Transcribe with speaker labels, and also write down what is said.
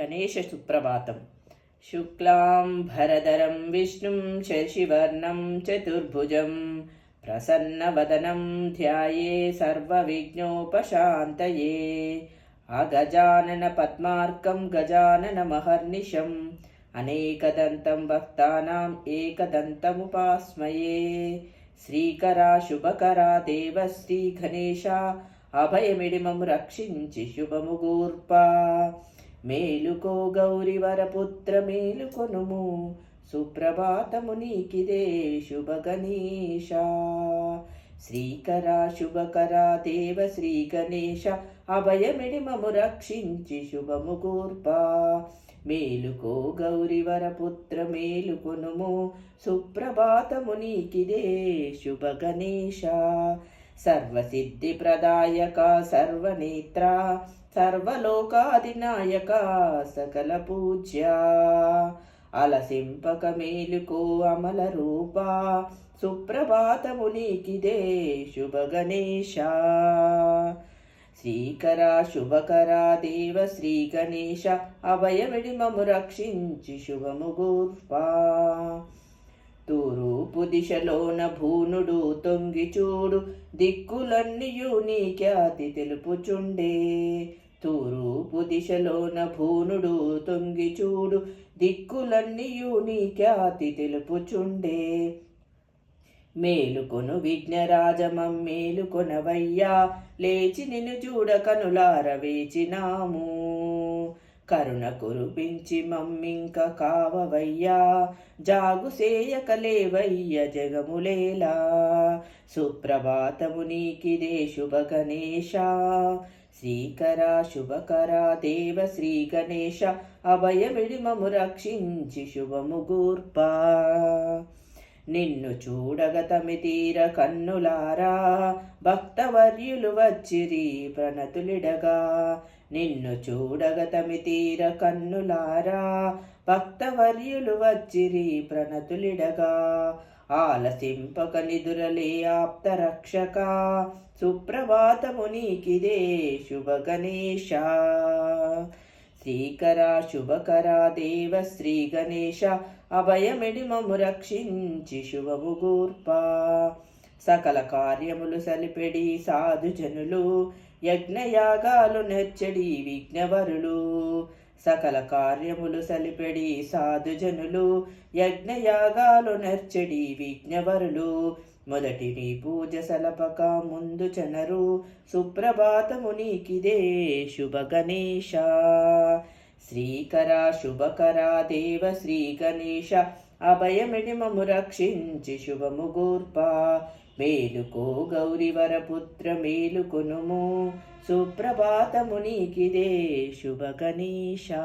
Speaker 1: గణేష సుప్రభాతం. శుక్లాం భరధరం విష్ణుం శశివర్ణం చతుర్భుజం ప్రసన్నవదనం ధ్యాయే సర్వవిఘ్నోపశాంతయే. అగజానన పద్మార్కం గజాననమహర్నిశం అనేకదంతం భక్తానాం ఏకదంతముపాస్మయే. శ్రీకరా శుభకరా దేవశ్రీ గణేశ అభయమిడిమము రక్షించి శుభము గూర్ప మేలుకో గౌరివరపుత్ర మేలుకొనుము. సుప్రభాతము నీకిదే శుభ గణేశ శ్రీకరా శుభకరా దేవ శ్రీ గణేశ అభయమిడిమము రక్షించి శుభము గూర్ప మేలుకో గౌరివరపుత్ర మేలుకొనుము. సుప్రభాతము నీకిదే శుభ గణేశ సర్వసిద్ధిప్రదాయక సర్వనేత్ర సర్వలోకాదినాయక సకల పూజ్య. అలసింపక మేలుకో అమల రూప. సుప్రభాతము నీకిదే శుభ గణేశ శ్రీకర శుభకర దేవ శ్రీ గణేశ అభయమిడిమము రక్షించి శుభము గూర్పా. తూరూపు దిశలోన భూనుడు తొంగి చూడు దిక్కులన్నీయు నీ ఖ్యాతి తెలుపుచుండే. తూరూపు దిశలోన భూనుడు తొంగి చూడు దిక్కులన్నీయు నీ ఖ్యాతి తెలుపుచుండే. మేలుకొను విఘ్నరాజమం మేలుకొనవయ్యా లేచి నిన్ను చూడ కనులార వేచినాము. కరుణ కురిపించి మమ్మింక కావవయ్యా జాగు సేయకలేవయ్య జగములేలా. సుప్రభాతము నీకిదే శుభ గణేశ శ్రీకర శుభకర దేవ శ్రీ గణేశ అభయమిడిమము రక్షించి శుభము గూర్పా. నిన్ను చూడగ తమితీర కన్నులారా భక్తవర్యులు వచ్చిరి ప్రణతులిడగా. నిన్ను చూడగ తమితీర కన్నులారా భక్తవర్యులు వచ్చిరి ప్రణతులిడగా. ఆలసింపక నిదురలే ఆప్త రక్షక సుప్రభాతము నీకిదే శుభ గణేశ శ్రీకర శుభకర దేవ శ్రీ గణేశ అభయమిడిమము రక్షించి శుభము గూర్ప. సకల కార్యములు సలిపెడి సాధుజనులు యజ్ఞయాగాలు నెచ్చడి విఘ్నవరులు. సకల కార్యములు సలిపెడి సాధుజనులు యజ్ఞయాగాలు నెర్చడి విజ్ఞవరులు మొదటి నీ పూజ సలపక ముందు చనరు సుప్రభాతము నీకిదే శుభ గణేశ. శ్రీకర శుభకర దేవ శ్రీ గణేశ అభయమిడిమము రక్షించి శుభము మేలుకో గౌరివరపుత్ర మేలుకొనుము. సుప్రభాతమునికిదే శుభగణేశా